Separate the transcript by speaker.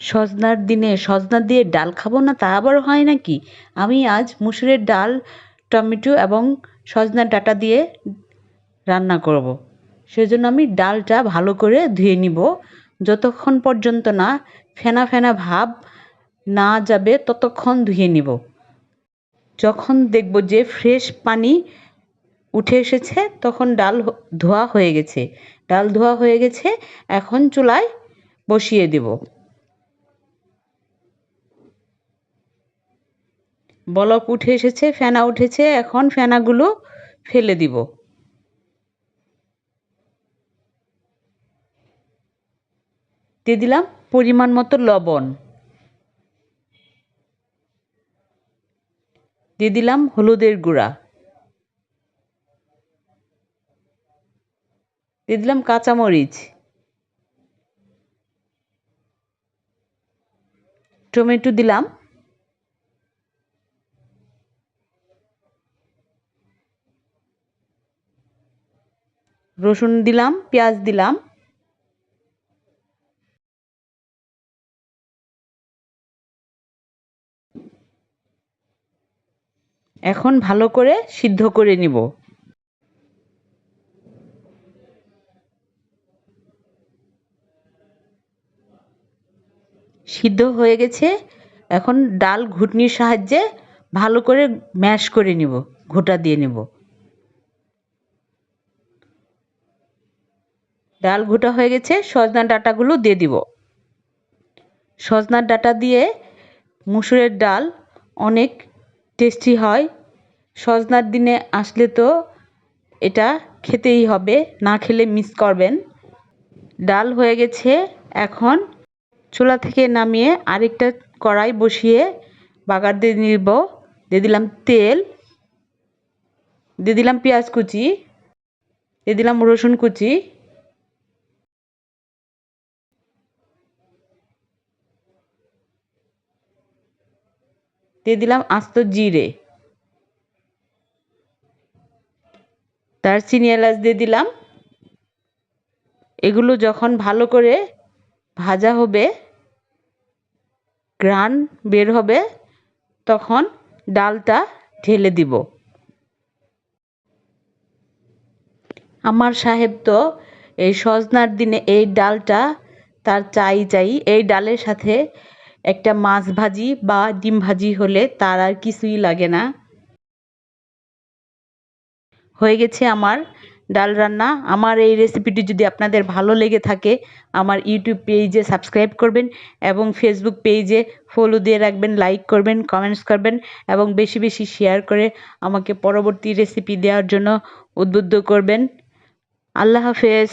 Speaker 1: সজনার দিনে, সজনা দিয়ে ডাল খাব না তা আবার হয় নাকি? আমি আজ মুসুরের ডাল, টমেটো এবং সজনার ডাঁটা দিয়ে রান্না করব। সেজন্য আমি ডালটা ভালো করে ধুয়ে নিব। যতক্ষণ পর্যন্ত না ফেনা ফেনা ভাব না যাবে, ততক্ষণ ধুয়ে নিব। যখন দেখব যে ফ্রেশ পানি উঠে এসেছে, তখন ডাল ধোয়া হয়ে গেছে। ডাল ধোয়া হয়ে গেছে, এখন চুলায় বসিয়ে দেব। বলক উঠে এসেছে, ফেনা উঠেছে, এখন ফেনাগুলো ফেলে দিব। দিয়ে দিলাম পরিমাণ মতো লবণ। দিয়ে দিলাম হলুদের গুঁড়া। দিয়ে দিলাম কাঁচামরিচ। টমেটো দিলাম। রসুন দিলাম, পেঁয়াজ দিলাম। এখন ভালো করে সিদ্ধ করে নিব। সিদ্ধ হয়ে গেছে। এখন ডাল ঘুটনির সাহায্যে ভালো করে ম্যাশ করে নিব, ঘোটা দিয়ে নেব। ডাল ঘোটা হয়ে গেছে, সজনার ডাঁটাগুলো দিয়ে দিব। সজনার ডাঁটা দিয়ে মুসুরের ডাল অনেক টেস্টি হয়। সজনার দিনে আসলে তো এটা খেতেই হবে, না খেলে মিস করবেন। ডাল হয়ে গেছে, এখন চুলা থেকে নামিয়ে আরেকটা কড়াই বসিয়ে বাগার দিয়ে নিব। দিয়ে দিলাম তেল, দিয়ে দিলাম পেঁয়াজ কুচি, দিয়ে দিলাম রসুন কুচি। দিয়ে দিলাম আস্ত জিরে। দারচিনি এলাচ দিয়ে দিলাম। এগুলো যখন ভালো করে ভাজা হবে গ্রান বের হবে, তখন ডালটা ঢেলে দিব। আমার সাহেব তো এই সজনার দিনে এই ডালটা তার চাই চাই, এই ডালের সাথে একটা মাছ ভাজি বা ডিম ভাজি হলে তার আর কিছুই লাগে না। হয়ে গেছে আমার ডাল রান্না। আমার এই রেসিপিটি যদি আপনাদের ভালো লেগে থাকে, আমার ইউটিউব পেজে সাবস্ক্রাইব করবেন এবং ফেসবুক পেজে ফলো দিয়ে রাখবেন লাইক করবেন কমেন্টস করবেন এবং বেশি বেশি শেয়ার করে আমাকে পরবর্তী রেসিপি দেওয়ার জন্য উদ্বুদ্ধ করবেন। আল্লাহ হাফেজ।